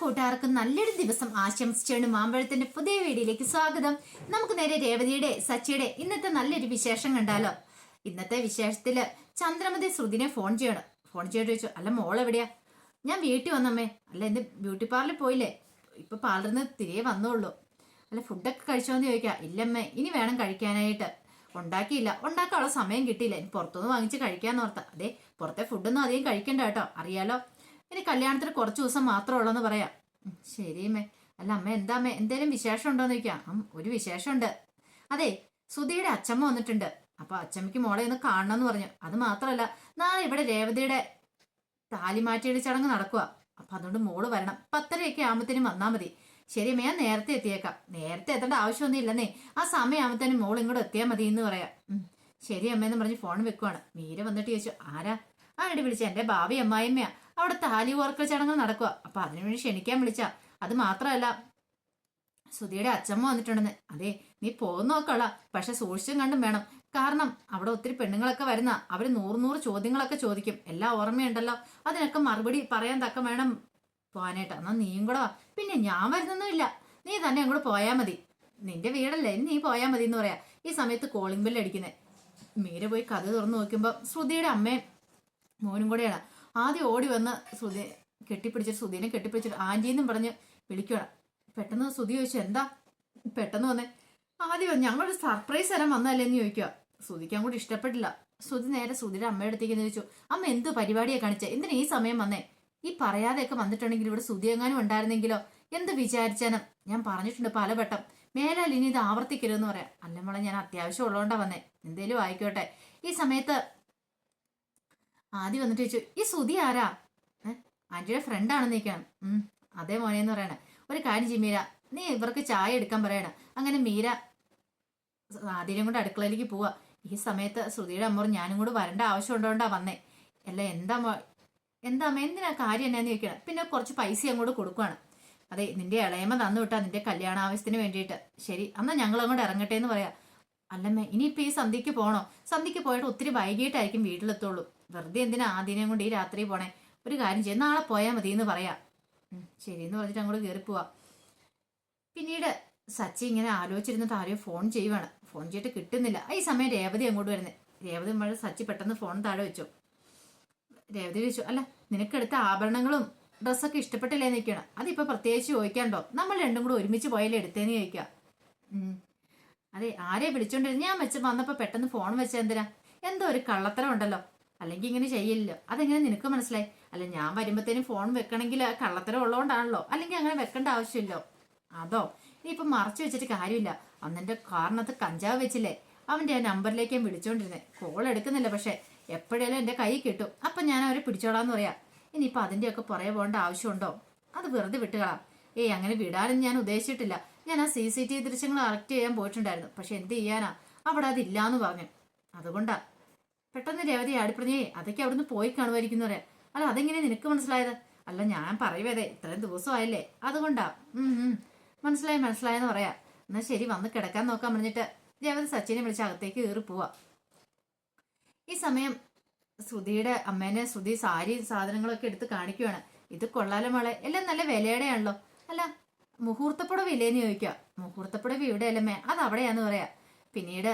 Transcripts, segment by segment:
കൂട്ടുകാർക്കും നല്ലൊരു ദിവസം ആശംസിച്ചാണ് മാമ്പഴത്തിന്റെ പുതിയ വീഡിയോയിലേക്ക് സ്വാഗതം. നമുക്ക് നേരെ രേവതിയുടെ സച്ചിയുടെ ഇന്നത്തെ നല്ലൊരു വിശേഷം കണ്ടാലോ? ഇന്നത്തെ വിശേഷത്തിൽ ചന്ദ്രമതി ശ്രുതിനെ ഫോൺ ചെയ്യണം. ഫോൺ ചെയ്തിട്ട് ചോദിച്ചു അല്ല മോൾ എവിടെയാ? ഞാൻ വീട്ടിൽ വന്നമ്മേ അല്ല എന്റെ ബ്യൂട്ടി പാർലറിൽ പോയില്ലേ? ഇപ്പൊ പാർലറിൽ നിന്ന് തിരികെ വന്നോളൂ. അല്ല ഫുഡൊക്കെ കഴിച്ചോന്ന് ചോദിക്കാം. ഇല്ലമ്മേ ഇനി വേണം കഴിക്കാനായിട്ട്. ഉണ്ടാക്കിയില്ല. ഉണ്ടാക്കാനുള്ള സമയം കിട്ടിയില്ല. ഇനി പുറത്തുനിന്ന് വാങ്ങിച്ച് കഴിക്കാന്ന് ഓർത്ത. അതെ പുറത്തെ ഫുഡൊന്നും അധികം കഴിക്കണ്ട കേട്ടോ. അറിയാലോ? ഇനി കല്യാണത്തിന് കുറച്ച് ദിവസം മാത്രമേ ഉള്ളൂ എന്ന് പറയാം ശരിയമ്മേ അല്ല അമ്മ എന്താ എന്തേലും വിശേഷം ഉണ്ടോന്ന് ചോദിക്കാം. ഒരു വിശേഷമുണ്ട്. അതെ സുധിയുടെ അച്ഛമ്മ വന്നിട്ടുണ്ട്. അപ്പൊ അച്ഛമ്മയ്ക്ക് മോളെ ഒന്ന് കാണണം എന്ന് പറഞ്ഞു. അത് മാത്രമല്ല നാളെ ഇവിടെ രേവതിയുടെ താലിമാറ്റിയുടെ ചടങ്ങ് നടക്കുക അപ്പൊ അതുകൊണ്ട് മോൾ വരണം. പത്തരയൊക്കെ ആകുമ്പത്തേനും വന്നാൽ മതി. ശരി അമ്മ ഞാൻ നേരത്തെ എത്തിയേക്കാം. നേരത്തെ എത്തേണ്ട ആവശ്യമൊന്നും ഇല്ലെന്നേ. ആ സമയമാകുമ്പത്തേനും മോൾ ഇങ്ങോട്ട് എത്തിയാൽ മതി എന്ന് പറയാം. ശരി ശരി അമ്മയെന്ന് പറഞ്ഞ് ഫോൺ വെക്കുവാണ്. മീര വന്നിട്ട് ചോദിച്ചു ആരാ? ആരുടെ വിളിച്ച. എന്റെ ഭാവി അമ്മായിമ്മയാ അവിടെ താലി ഓർക്കൽ ചടങ്ങ് നടക്കുക. അപ്പൊ അതിനുവേണ്ടി ക്ഷണിക്കാൻ വിളിച്ച. അത് മാത്രമല്ല സുധിയുടെ അച്ഛമ്മ വന്നിട്ടുണ്ടെന്ന്. അതെ നീ പോകുന്ന നോക്കള. പക്ഷെ സൂക്ഷിച്ചും കണ്ടും വേണം. കാരണം അവിടെ ഒത്തിരി പെണ്ണുങ്ങളൊക്കെ വരുന്ന അവർ നൂറ് നൂറ് ചോദ്യങ്ങളൊക്കെ ചോദിക്കും. എല്ലാം ഓർമ്മയുണ്ടല്ലോ. അതിനൊക്കെ മറുപടി പറയാൻ തക്ക വേണം പോകാനായിട്ട് എന്നാ നീയും കൂടെ പിന്നെ ഞാൻ വരുന്നൊന്നുമില്ല. നീ തന്നെ അങ്ങോട്ട് പോയാൽ മതി. നിന്റെ വീടല്ലേ? നീ പോയാൽ മതി എന്ന് പറയാ. ഈ സമയത്ത് കോളിംഗ് ബെല്ല് മീര പോയി കഥ തുറന്നു നോക്കുമ്പോ ശ്രുതിയുടെ അമ്മയും മോനും കൂടെയാണ്. ആദ്യം ഓടി വന്ന് ശ്രുതി കെട്ടിപ്പിടിച്ചിട്ട് സുധീനെ കെട്ടിപ്പിടിച്ചിട്ട് ആന്റിന്നും പറഞ്ഞ് വിളിക്കണം പെട്ടെന്ന് സുധി ചോദിച്ചു എന്താ? പെട്ടെന്ന് വന്നേ. ആദ്യം ഞങ്ങളൊരു സർപ്രൈസ് തരാൻ വന്നല്ലേ എന്ന് ചോദിക്കുക സുധിക്ക് അങ്ങോട്ട് ഇഷ്ടപ്പെട്ടില്ല. സുധി നേരെ സുധിയുടെ അമ്മയുടെ അടുത്തേക്ക് ചോദിച്ചു അമ്മ എന്ത് പരിപാടിയാണ് കാണിച്ചത് എന്തിനാ ഈ സമയം വന്നേ? ഈ പറയാതെയൊക്കെ വന്നിട്ടുണ്ടെങ്കിൽ ഇവിടെ സുധി എങ്ങാനും ഉണ്ടായിരുന്നെങ്കിലോ? എന്ത് വിചാരിച്ചാനും? ഞാൻ പറഞ്ഞിട്ടുണ്ട് പലവട്ടം. മേലാൽ ഇനി ഇത് ആവർത്തിക്കരുതെന്ന് പറയാം. അല്ല മോളെ ഞാൻ അത്യാവശ്യം ഉള്ളതുകൊണ്ടാണ് വന്നേ. എന്തേലും ആയിക്കോട്ടെ. ഈ സമയത്ത് ആദ്യം വന്നിട്ട് ചോദിച്ചു ഈ സുധി ആരാ? ആന്റിയുടെ ഫ്രണ്ടാണെന്ന് നിൽക്കണം ഉം അതേ മോനെ എന്ന് പറയണേ. ഒരു കാര്യം ചെയ്യും മീര നീ ഇവർക്ക് ചായ എടുക്കാൻ പറയണ. അങ്ങനെ മീര ആദ്യം കൊണ്ട് അടുക്കളയിലേക്ക് പോവാ. ഈ സമയത്ത് ശ്രുതിയുടെ അമ്മ ഞാനും കൂടെ വരേണ്ട ആവശ്യം ഉണ്ടോണ്ടാ വന്നേ. അല്ല എന്താ എന്താ അമ്മ എന്തിനാ കാര്യം എന്നാന്ന് ചോദിക്കണം. പിന്നെ കുറച്ച് പൈസ അങ്ങോട്ട് കൊടുക്കുവാണ്. അതെ നിന്റെ ഇളയമ്മ തന്നു വിട്ടാ നിന്റെ കല്യാണ ആവശ്യത്തിന് വേണ്ടിയിട്ട്. ശരി എന്നാ ഞങ്ങൾ അങ്ങോട്ട് ഇറങ്ങട്ടെ എന്ന് പറയാം. അല്ലമ്മേ ഇനിയിപ്പോ ഈ സന്ധ്യക്ക് പോണോ? സന്ധ്യക്ക് പോയിട്ട് ഒത്തിരി വൈകിട്ടായിരിക്കും വീട്ടിലെത്തുള്ളൂ. വെറുതെ എന്തിനാ ആദ്യം കൊണ്ട് ഈ രാത്രി പോണേ? ഒരു കാര്യം ചെയ്യും നാളെ പോയാൽ മതി എന്ന് പറയാം. ശരി എന്ന് പറഞ്ഞിട്ട് അങ്ങോട്ട് കയറി പോവാ. പിന്നീട് സച്ചി ഇങ്ങനെ ആലോചിച്ചിരുന്നിട്ട് ആരെയും ഫോൺ ചെയ്യുവാണ്. ഫോൺ ചെയ്തിട്ട് കിട്ടുന്നില്ല. ഈ സമയം രേവതി അങ്ങോട്ട് വരുന്നത് രേവതി മഴ സച്ചി പെട്ടെന്ന് ഫോൺ താഴെ വെച്ചു. രേവതി ചോദിച്ചു അല്ല നിനക്കെടുത്ത ആഭരണങ്ങളും ഡ്രസ്സൊക്കെ ഇഷ്ടപ്പെട്ടില്ലേ? നിൽക്കണം അതിപ്പോ പ്രത്യേകിച്ച് ചോദിക്കാണ്ടോ നമ്മൾ രണ്ടും കൂടെ ഒരുമിച്ച് പോയാലേ എടുത്തേന്ന് ചോദിക്കാം. അതെ ആരെ വിളിച്ചോണ്ടിരുന്നു? ഞാൻ വെച്ച് വന്നപ്പോ പെട്ടെന്ന് ഫോൺ വെച്ച എന്തിനാ? എന്തോ ഒരു കള്ളത്തരം ഉണ്ടല്ലോ. അല്ലെങ്കിൽ ഇങ്ങനെ ചെയ്യില്ലല്ലോ. അതെങ്ങനെ നിനക്ക് മനസ്സിലായി? അല്ല ഞാൻ വരുമ്പത്തേനും ഫോൺ വെക്കണമെങ്കിൽ കള്ളത്തരം ഉള്ളതുകൊണ്ടാണല്ലോ അല്ലെങ്കിൽ അങ്ങനെ വെക്കേണ്ട ആവശ്യമില്ലോ. അതോ ഇനിയിപ്പൊ മറച്ചു വെച്ചിട്ട് കാര്യമില്ല. അന്നെന്റെ കാറിനകത്ത് കഞ്ചാവ് വെച്ചില്ലേ? അവന്റെ ആ നമ്പറിലേക്ക് ഞാൻ വിളിച്ചോണ്ടിരുന്നെ. കോൾ എടുക്കുന്നില്ല പക്ഷെ എപ്പോഴേലും എന്റെ കൈ കിട്ടും. അപ്പൊ ഞാൻ അവരെ പിടിച്ചോളാന്ന് പറയാ. ഇനിയിപ്പൊ അതിന്റെയൊക്കെ പുറകെ പോകേണ്ട ആവശ്യമുണ്ടോ? അത് വെറുതെ വിട്ടുകളാം. ഏയ് അങ്ങനെ വിടാനും ഞാൻ ഉദ്ദേശിച്ചിട്ടില്ല. ഞാൻ ആ സി സി ടി വി ദൃശ്യങ്ങൾ കളക്ട് ചെയ്യാൻ പോയിട്ടുണ്ടായിരുന്നു. പക്ഷെ എന്ത് ചെയ്യാനാ? അവിടെ അതില്ലാന്ന് പറഞ്ഞു. അതുകൊണ്ടാ. പെട്ടെന്ന് രേവതി ആടിപ്പറഞ്ഞേ അതൊക്കെ അവിടുന്ന് പോയി കാണുമായിരിക്കുന്നു പറയാം. അല്ല അതെങ്ങനെ നിനക്ക് മനസ്സിലായത്? അല്ല ഞാൻ പറയുവേതേ ഇത്രയും ദിവസമായില്ലേ. അതുകൊണ്ടാ. മനസ്സിലായി മനസ്സിലായെന്ന് പറയാ. എന്നാ ശരി വന്ന് കിടക്കാൻ നോക്കാൻ പറഞ്ഞിട്ട് രേവതി സച്ചിനെ വിളിച്ച് അകത്തേക്ക് കയറി പോവാ. ഈ സമയം ശ്രുതിയുടെ അമ്മേനെ ശ്രുതി സാരി സാധനങ്ങളൊക്കെ എടുത്ത് കാണിക്കുവാണ്. ഇത് കൊള്ളാലോ മോളെ എല്ലാം നല്ല വിലയുടെയാണല്ലോ. അല്ല മുഹൂർത്തപ്പുടവ് ഇല്ലേന്ന് ചോദിക്കുക. മുഹൂർത്തപ്പുടവ് ഇവിടെ അല്ലമ്മേ അത് അവിടെയാന്ന് പറയാ. പിന്നീട്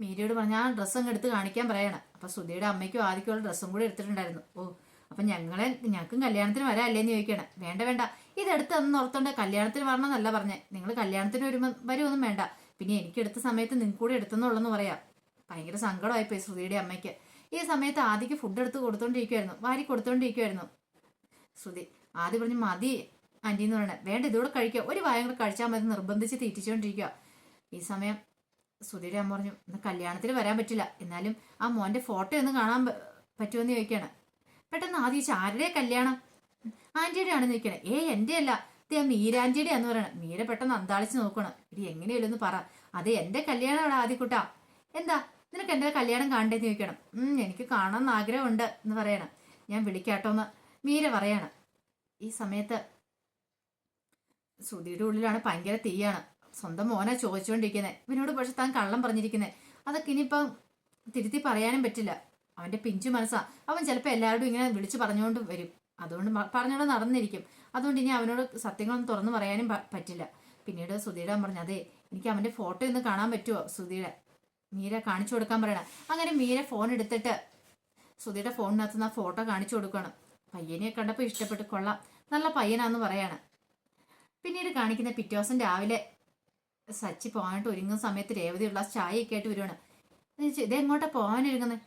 മീരയോട് പറഞ്ഞ ആ ഡ്രസ്സ് അങ്ങ് എടുത്ത് കാണിക്കാൻ പറയണം. അപ്പൊ സുധിയുടെ അമ്മയ്ക്കും ആദ്യക്കുള്ള ഡ്രസ്സും കൂടി എടുത്തിട്ടുണ്ടായിരുന്നു. ഓ അപ്പൊ ഞങ്ങളെ ഞങ്ങൾക്കും കല്യാണത്തിന് വരാല്ലേന്ന് ചോദിക്കണം വേണ്ട വേണ്ട. ഇതെടുത്ത് അന്ന് ഓർത്തോണ്ട് കല്യാണത്തിന് വരണമെന്നല്ല പറഞ്ഞേ. നിങ്ങൾ കല്യാണത്തിന് വരുമ്പോ വരുമൊന്നും വേണ്ട. പിന്നെ എനിക്ക് എടുത്ത സമയത്ത് നിങ്ങൾക്ക് കൂടെ എടുത്തെന്നുള്ളെന്ന് പറയാം. ഭയങ്കര സങ്കടമായിപ്പോയി ശ്രുതിയുടെ അമ്മയ്ക്ക്. ഈ സമയത്ത് ആദ്യക്ക് ഫുഡ് എടുത്ത് കൊടുത്തോണ്ടിരിക്കുമായിരുന്നു വാരി കൊടുത്തോണ്ടിരിക്കുമായിരുന്നു ശ്രുതി ആദ്യം പറഞ്ഞു മതി. ആന്റി എന്ന് പറയണേ വേണ്ട ഇതോടെ കഴിക്കുക ഒരു വായം കൂടെ കഴിച്ചാൽ മതി. നിർബന്ധിച്ച് തീറ്റിച്ചുകൊണ്ടിരിക്കുക ഈ സമയം സുധീരെ അമ്മ പറഞ്ഞു ഇന്ന് കല്യാണത്തിന് വരാൻ പറ്റില്ല. എന്നാലും ആ മോന്റെ ഫോട്ടോ ഒന്ന് കാണാൻ പറ്റുമെന്ന് ചോദിക്കുകയാണ് പെട്ടെന്ന് ആദ്യം ആരുടെ കല്യാണം? ആന്റിയുടെ ആണെന്ന് ചോദിക്കണേ ഏ എന്റെ അല്ല ഇത് മീരാന്റിയുടെ എന്ന് പറയണം. മീര പെട്ടെന്ന് അന്താളിച്ച് നോക്കണം ഇടി എങ്ങനെയല്ലോ എന്ന് പറ. അതെ എന്റെ കല്യാണമാണ് അവിടെ ആദ്യക്കുട്ടാ. എന്താ? നിനക്ക് എന്റെ കല്യാണം കാണണ്ടേന്ന് ചോദിക്കണം? എനിക്ക് കാണാൻ ആഗ്രഹമുണ്ട് എന്ന് പറയണം. ഞാൻ വിളിക്കാട്ടോന്ന് മീര പറയാണ്. ഈ സമയത്ത് ശ്രുതിയുടെ ഉള്ളിലാണ് ഭയങ്കര തീയാണ്. സ്വന്തം മോനെ ചോദിച്ചുകൊണ്ടിരിക്കുന്നത് ഇവനോട് പക്ഷെ താൻ കള്ളം പറഞ്ഞിരിക്കുന്നത് അതൊക്കെ ഇനിയിപ്പം തിരുത്തി പറയാനും പറ്റില്ല. അവന്റെ പിഞ്ചു മനസ്സാ. അവൻ ചിലപ്പോൾ എല്ലാവരോടും ഇങ്ങനെ വിളിച്ചു പറഞ്ഞുകൊണ്ട് വരും. അതുകൊണ്ട് മ- നടന്നിരിക്കും. അതുകൊണ്ട് ഇനി അവനോട് സത്യങ്ങളൊന്നും തുറന്നു പറയാനും പറ്റില്ല. പിന്നീട് സുധീയുടെ പറഞ്ഞു അതെ എനിക്ക് അവന്റെ ഫോട്ടോ ഒന്ന് കാണാൻ പറ്റുമോ സുധീടെ മീര കാണിച്ചു കൊടുക്കാൻ പറയണം. അങ്ങനെ മീര ഫോൺ എടുത്തിട്ട് സുധീടെ ഫോണിനകത്ത് നിന്ന് ആ ഫോട്ടോ കാണിച്ചു കൊടുക്കണം പയ്യനെ കണ്ടപ്പോൾ ഇഷ്ടപ്പെട്ട് കൊള്ളാം. നല്ല പയ്യനാന്ന് പറയാണ്. പിന്നീട് കാണിക്കുന്ന പിറ്റേ ദിവസം രാവിലെ സച്ചി പോകാനായിട്ട് ഒരുങ്ങുന്ന സമയത്ത് രേവതിയുള്ള ചായയൊക്കെ ആയിട്ട് വരുവാണ്. പോകാൻ പോകാനൊരുങ്ങുന്നത്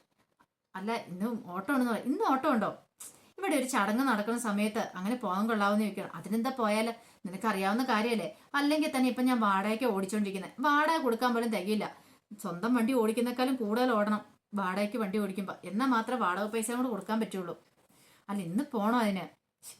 അല്ല ഇന്നും ഓട്ടോ ഉണ്ടെന്ന് പറയും ഇന്ന് ഓട്ടോ ഉണ്ടോ? ഇവിടെ ഒരു ചടങ്ങ് നടക്കുന്ന സമയത്ത് അങ്ങനെ പോകാൻ കൊള്ളാവുന്ന ചോദിക്കണം അതിനെന്താ പോയാൽ? നിനക്കറിയാവുന്ന കാര്യമല്ലേ അല്ലെങ്കിൽ തന്നെ ഇപ്പം ഞാൻ വാടകയ്ക്ക് ഓടിച്ചോണ്ടിരിക്കുന്നത് വാടക കൊടുക്കാൻ പോലും തികയില്ല. സ്വന്തം വണ്ടി ഓടിക്കുന്നേക്കാളും കൂടുതൽ ഓടണം വാടകയ്ക്ക് വണ്ടി ഓടിക്കുമ്പോൾ എന്നാൽ മാത്രം വാടക പൈസ കൂടെ കൊടുക്കാൻ പറ്റുള്ളൂ. അല്ല ഇന്ന് പോണോ അതിന്? ശ്ശ്,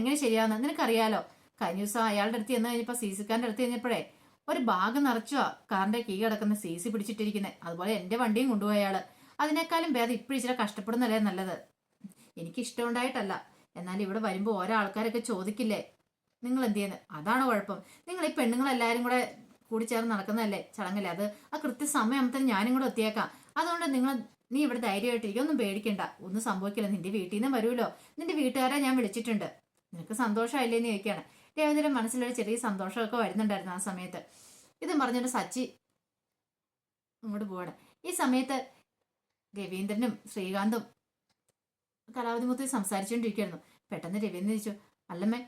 എങ്ങനെ ശരിയാവുന്ന? നിനക്കറിയാലോ? കഴിഞ്ഞ ദിവസം അയാളുടെ അടുത്ത് ചെന്ന് കഴിഞ്ഞപ്പോൾ സി സിക്കാരന്റെ അടുത്ത് കഴിഞ്ഞപ്പോഴേ ഒരു ബാഗ് നിറച്ചോ കാറിന്റെ കീ കിടക്കുന്ന സി സി പിടിച്ചിട്ടിരിക്കുന്നത് അതുപോലെ എന്റെ വണ്ടിയും കൊണ്ടുപോയ അയാൾ. അതിനേക്കാളും ഭേദം ഇപ്പോഴും ഇച്ചിരി കഷ്ടപ്പെടുന്നല്ലേ നല്ലത്? എനിക്ക് ഇഷ്ടമുണ്ടായിട്ടല്ല എന്നാൽ ഇവിടെ വരുമ്പോൾ ഓരോ ആൾക്കാരൊക്കെ ചോദിക്കില്ലേ? നിങ്ങൾ എന്ത് ചെയ്യുന്നത് അതാണ് കുഴപ്പം. നിങ്ങൾ ഈ പെണ്ണുങ്ങളെല്ലാവരും കൂടെ കൂടി ചേർന്ന് നടക്കുന്നതല്ലേ ചടങ്ങല്ലേ അത്? ആ കൃത്യസമയത്തിന് ഞാനും കൂടെ എത്തിയേക്കാം. അതുകൊണ്ട് നിങ്ങൾ നീ ഇവിടെ ധൈര്യമായിട്ടിരിക്കും. ഒന്നും പേടിക്കണ്ട. ഒന്നും സംഭവിക്കില്ല. നിന്റെ വീട്ടിൽ നിന്ന് വരുമല്ലോ. നിന്റെ വീട്ടുകാരെ ഞാൻ വിളിച്ചിട്ടുണ്ട്. നിനക്ക് സന്തോഷമായില്ലേന്ന് ചോദിക്കുകയാണ്. രേവതിയുടെ മനസ്സിലൊരു ചെറിയ സന്തോഷമൊക്കെ വരുന്നുണ്ടായിരുന്നു ആ സമയത്ത്. ഇതും പറഞ്ഞൊരു സച്ചി അങ്ങോട്ട് പോവാണ്. ഈ സമയത്ത് രവീന്ദ്രനും ശ്രീകാന്തും കലാവധി മുത്തി സംസാരിച്ചുകൊണ്ടിരിക്കുകയായിരുന്നു പെട്ടെന്ന് രവീന്ദ്രൻ ചോദിച്ചു അല്ലമ്മേ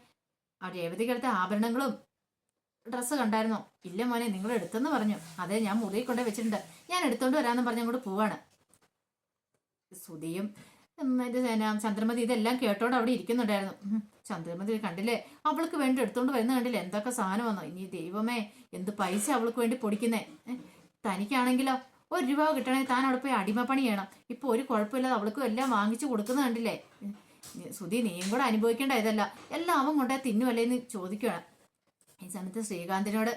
ആ രേവതി എടുത്ത ആഭരണങ്ങളും ഡ്രസ്സ് കണ്ടായിരുന്നോ? ഇല്ല മോനെ നിങ്ങൾ എടുത്തെന്ന് പറഞ്ഞു. അതെ ഞാൻ മുറിയിൽ കൊണ്ടേ വെച്ചിട്ടുണ്ട്. ഞാൻ എടുത്തോണ്ട് വരാമെന്ന് പറഞ്ഞ് അങ്ങോട്ട് പോവാണ്. സുധിയും ചന്ദ്രമതി ഇതെല്ലാം കേട്ടോണ്ട് അവിടെ ഇരിക്കുന്നുണ്ടായിരുന്നു. ചന്ദ്രമതി കണ്ടില്ലേ? അവൾക്ക് വേണ്ടി എടുത്തോണ്ട് വരുന്ന കണ്ടില്ലേ? എന്തൊക്കെ സാധനം വന്നോ? ഇനി ദൈവമേ എന്ത് പൈസ അവൾക്ക് വേണ്ടി പൊടിക്കുന്നേ? തനിക്കാണെങ്കിലോ? ഒരു രൂപ കിട്ടണമെങ്കിൽ താൻ അവിടെ പോയി അടിമപ്പണി ചെയ്യണം. ഇപ്പൊ ഒരു കുഴപ്പമില്ലാതെ അവൾക്കും എല്ലാം വാങ്ങിച്ചു കൊടുക്കുന്ന കണ്ടില്ലേ? സുധി നീയും കൂടെ അനുഭവിക്കേണ്ട ഇതല്ല. എല്ലാം അവൻ കൊണ്ടേ തിന്നുമല്ലേന്ന് ചോദിക്കുകയാണ് ഈ സമയത്ത് ശ്രീകാന്തിനോട്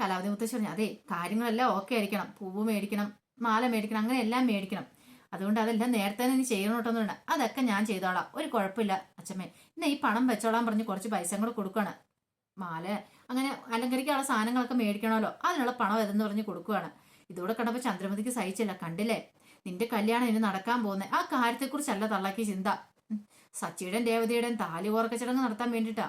കലാവതി മുത്തശ്ശി പറഞ്ഞു അതെ കാര്യങ്ങളെല്ലാം ഓക്കെ ആയിരിക്കണം. പൂവ് മേടിക്കണം മാല മേടിക്കണം അങ്ങനെ എല്ലാം മേടിക്കണം. അതുകൊണ്ട് അതെല്ലാം നേരത്തെ തന്നെ നീ ചെയ്യണം കേട്ടോ പറഞ്ഞു അതൊക്കെ ഞാൻ ചെയ്തോളാം. ഒരു കുഴപ്പമില്ല അച്ഛമ്മേ. ഇന്ന് ഈ പണം വെച്ചോളാൻ പറഞ്ഞ് കുറച്ച് പൈസ കൂടെ കൊടുക്കുകയാണ് മാല അങ്ങനെ അലങ്കരിക്കാനുള്ള സാധനങ്ങളൊക്കെ മേടിക്കണമല്ലോ. അതിനുള്ള പണം ഏതെന്ന് പറഞ്ഞ് കൊടുക്കുകയാണ് ഇതോടെ കണ്ടപ്പോൾ ചന്ദ്രമതിക്ക് സഹിച്ചില്ല. കണ്ടില്ലേ? നിന്റെ കല്യാണം ഇനി നടക്കാൻ പോകുന്നത് ആ കാര്യത്തെക്കുറിച്ചല്ല തള്ളാക്കി ചിന്ത. സച്ചിയുടെയും ദേവതയുടെയും താലി ഓർക്ക ചടങ്ങ് നടത്താൻ വേണ്ടിയിട്ടാ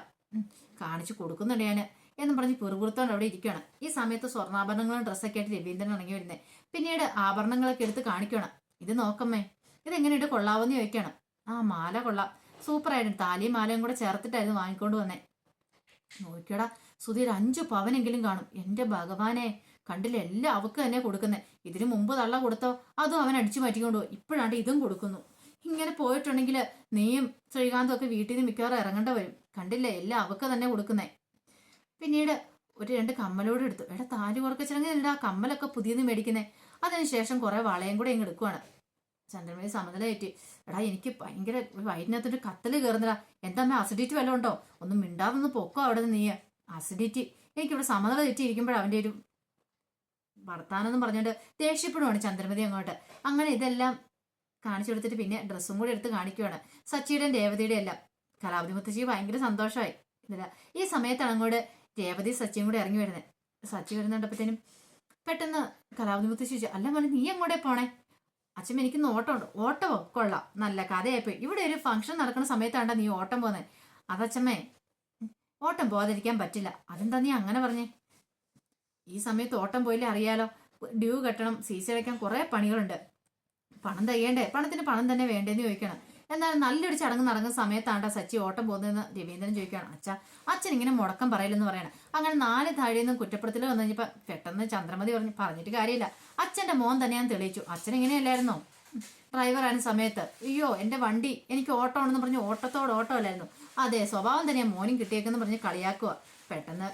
കാണിച്ചു കൊടുക്കുന്നുണ്ട് ഞാൻ എന്ന് പറഞ്ഞ് പിറുപിറുത്തോണ്ട് അവിടെ ഇരിക്കുകയാണ് ഈ സമയത്ത് സ്വർണാഭരണങ്ങളും ഡ്രസ്സൊക്കെ ആയിട്ട് രവീന്ദ്രൻ ഇറങ്ങി വരുന്നത് പിന്നീട് ആഭരണങ്ങളൊക്കെ എടുത്ത് കാണിക്കണം ഇത് നോക്കമ്മേ ഇതെങ്ങനെയുണ്ട് കൊള്ളാവെന്ന് ചോദിക്കണം. ആ മാല കൊള്ളാം. സൂപ്പറായിരുന്നു. താലിയും മാലയും കൂടെ ചേർത്തിട്ടായിരുന്നു വാങ്ങിക്കൊണ്ട് വന്നേ. നോക്കിയടാ സുധീർ അഞ്ചു പവനെങ്കിലും കാണും. എന്റെ ഭഗവാനെ കണ്ടില്ല എല്ലാം അവക്ക് തന്നെ കൊടുക്കുന്നേ. ഇതിനു മുമ്പ് തള്ള കൊടുത്തോ അതും അവൻ അടിച്ചു മാറ്റിക്കൊണ്ട് പോകും ഇപ്പോഴാണ്ട് ഇതും കൊടുക്കുന്നു. ഇങ്ങനെ പോയിട്ടുണ്ടെങ്കിൽ നീയും ശ്രീകാന്തും ഒക്കെ വീട്ടിൽ നിന്ന് മിക്കവാറും ഇറങ്ങേണ്ട വരും. കണ്ടില്ലേ എല്ലാം അവക്ക് തന്നെ കൊടുക്കുന്നേ. പിന്നീട് ഒരു രണ്ട് കമ്മലോട് എടുത്തു. എടാ താലി കുറക്കച്ചിറങ്ങി എന്താ കമ്മലൊക്കെ പുതിയത് മേടിക്കുന്നേ. അതിനുശേഷം കുറെ വളയും കൂടെ ഇങ്ങ് എടുക്കുവാണ്. ചന്ദ്രമതി സമനില കയറ്റി എടാ എനിക്ക് ഭയങ്കര വയറ്റിനകത്തൊരു കത്തൽ കയറുന്നില്ല എന്താ അസിഡിറ്റി വല്ലതും ഉണ്ടോ? ഒന്നും മിണ്ടാതൊന്ന് പൊക്കോ അവിടെ നിന്ന് നീ അസിഡിറ്റി എനിക്കിവിടെ സമനില തെറ്റിയിരിക്കുമ്പോഴ അവന്റെ ഒരു വർത്താനെന്നും പറഞ്ഞുകൊണ്ട് ദേഷ്യപ്പെടുവാണ് ചന്ദ്രമതി അങ്ങോട്ട്. അങ്ങനെ ഇതെല്ലാം കാണിച്ചു കൊടുത്തിട്ട് പിന്നെ ഡ്രസ്സും കൂടി എടുത്ത് കാണിക്കുവാണ്. സച്ചിയുടെയും രേവതിയുടെയും എല്ലാം. കലാവതി മുത്തശ്ശി ഭയങ്കര സന്തോഷമായി. ഇതില്ല ഈ സമയത്താണ് അങ്ങോട്ട് രേവതി സച്ചിയും കൂടി ഇറങ്ങി വരുന്നത്. സച്ചി വരുന്നുണ്ടപ്പോഴത്തേനും പെട്ടെന്ന് കലാവതി മുത്തശ്ശി ചോദിച്ചു അല്ല മോനെ നീ എങ്ങോട്ടേ പോണേ? അച്ഛൻ എനിക്ക് ഓട്ടം ഉണ്ട് ഓട്ടമോ കൊള്ളാം. നല്ല കഥയായിപ്പോയി. ഇവിടെ ഒരു ഫംഗ്ഷൻ നടക്കുന്ന സമയത്താണ്ട നീ ഓട്ടം പോകുന്നത് അതച്ഛമ്മേ ഓട്ടം പോകാതിരിക്കാൻ പറ്റില്ല. അതെന്താ നീ അങ്ങനെ പറഞ്ഞേ? ഈ സമയത്ത് ഓട്ടം പോയില്ലേ അറിയാലോ. ഡ്യൂ കെട്ടണം സീസ് അടയ്ക്കാൻ കുറേ പണികളുണ്ട്. പണം തയ്യേണ്ടേ പണത്തിന് പണം തന്നെ വേണ്ടേന്ന് ചോദിക്കണം. എന്നാൽ നല്ലൊരു ചടങ്ങ് നടക്കുന്ന സമയത്താണ് സച്ചി ഓട്ടം പോകുന്നതെന്ന് രവീന്ദ്രൻ ചോദിക്കുകയാണ്. അച്ഛ അച്ഛൻ ഇങ്ങനെ മുടക്കം പറയില്ലെന്ന് പറയണം. അങ്ങനെ നാല് താഴെ നിന്നും കുറ്റപ്പെടുത്തൽ വന്നു കഴിഞ്ഞപ്പോൾ പെട്ടെന്ന് ചന്ദ്രമതി പറഞ്ഞു പറഞ്ഞിട്ട് കാര്യമില്ല. അച്ഛന്റെ മോൻ തന്നെ ഞാൻ തെളിയിച്ചു. അച്ഛൻ ഇങ്ങനെയല്ലായിരുന്നോ? ഡ്രൈവറാണ് സമയത്ത് അയ്യോ എന്റെ വണ്ടി എനിക്ക് ഓട്ടോ ആണെന്ന് പറഞ്ഞ് ഓട്ടത്തോട് ഓട്ടോ അല്ലായിരുന്നു അതെ സ്വഭാവം തന്നെയാ മോനും കിട്ടിയേക്കെന്ന് പറഞ്ഞ് കളിയാക്കുക പെട്ടെന്ന്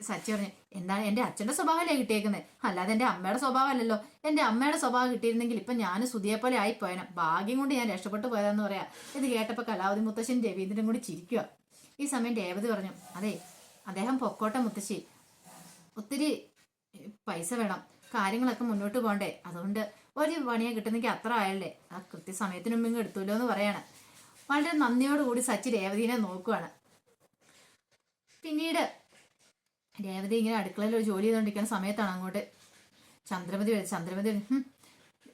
സച്ചി പറഞ്ഞു എന്താണ് എന്റെ അച്ഛന്റെ സ്വഭാവമല്ലേ കിട്ടിയേക്കുന്നത് അല്ലാതെ എന്റെ അമ്മയുടെ സ്വഭാവമല്ലല്ലോ എന്റെ അമ്മയുടെ സ്വഭാവം കിട്ടിയിരുന്നെങ്കിൽ ഇപ്പൊ ഞാൻ സുധിയെ പോലെ ആയിപ്പോയനെ. ഭാഗ്യം കൊണ്ട് ഞാൻ രക്ഷപ്പെട്ടു പോയതാന്ന് പറയാ. ഇത് കേട്ടപ്പോ കലാവതി മുത്തശ്ശൻ രവീന്ദ്രനും കൂടി ചിരിക്കുക ഈ സമയം രേവതി പറഞ്ഞു അതെ അദ്ദേഹം പൊക്കോട്ടെ മുത്തശ്ശി. ഒത്തിരി പൈസ വേണം. കാര്യങ്ങളൊക്കെ മുന്നോട്ട് പോകണ്ടേ അതുകൊണ്ട് ഒരു പണിയെ കിട്ടുന്നെങ്കിൽ അത്ര ആയല്ലേ? ആ കൃത്യസമയത്തിന് മുമ്പ് എടുത്തല്ലോ എന്ന് പറയാണ്. വളരെ നന്ദിയോടുകൂടി സച്ചി രേവതിനെ നോക്കുവാണ്. പിന്നീട് രേവതി ഇങ്ങനെ അടുക്കളയിൽ ഒരു ജോലി ചെയ്തുകൊണ്ടിരിക്കുന്ന സമയത്താണ് അങ്ങോട്ട്. ചന്ദ്രമതി ചന്ദ്രമതി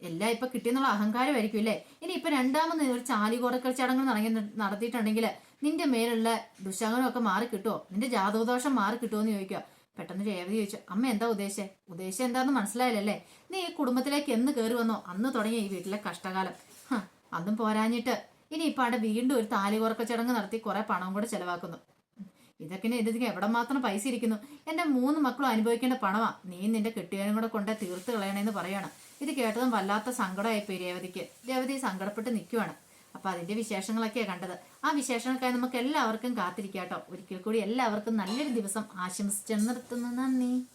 എല്ലാം ഇപ്പൊ കിട്ടിയെന്നുള്ള അഹങ്കാരമായിരിക്കും അല്ലേ ഇനി ഇപ്പൊ രണ്ടാമത് ഒരു ചാലി കോടക്കൽ ചടങ്ങ് നടങ്ങി നടത്തിയിട്ടുണ്ടെങ്കിൽ നിന്റെ മേലുള്ള ദുശകനമൊക്കെ മാറി കിട്ടുമോ നിന്റെ ജാതകദോഷം മാറി കിട്ടുമോ എന്ന് ചോദിക്കുക പെട്ടെന്ന് രേവതി ചോദിച്ചു അമ്മ എന്താ ഉദ്ദേശിച്ചേ? ഉദ്ദേശം എന്താന്ന് മനസ്സിലായില്ലല്ലേ? നീ ഈ കുടുംബത്തിലേക്ക് എന്ന് കയറി വന്നോ? അന്ന് തുടങ്ങിയ ഈ വീട്ടിലെ കഷ്ടകാലം. അതും പോരാഞ്ഞിട്ട് ഇനി ഇപ്പൊ അവിടെ വീണ്ടും ഒരു താലി കുറക്ക ചടങ്ങ് നടത്തി കുറെ പണം കൂടെ ചെലവാക്കുന്നു. ഇതൊക്കെ ഇതിന് എവിടെ മാത്രം പൈസ ഇരിക്കുന്നു? എന്റെ മൂന്ന് മക്കളും അനുഭവിക്കേണ്ട പണമാ. നീ നിന്റെ കെട്ടിയവനും കൂടെ കൊണ്ട് തീർത്ത് കളയണേന്ന് പറയാണ്. ഇത് കേട്ടതും വല്ലാത്ത സങ്കടമായിപ്പോയി രേവതിക്ക്. രേവതി സങ്കടപ്പെട്ട് നിൽക്കുവാണ് അപ്പൊ അതിന്റെ വിശേഷങ്ങളൊക്കെയാ കണ്ടത്. ആ വിശേഷങ്ങൾക്കായി നമുക്ക് എല്ലാവർക്കും കാത്തിരിക്കാട്ടോ. ഒരിക്കൽ കൂടി എല്ലാവർക്കും നല്ലൊരു ദിവസം ആശംസിച്ചു നിർത്തുന്നു. നന്ദി.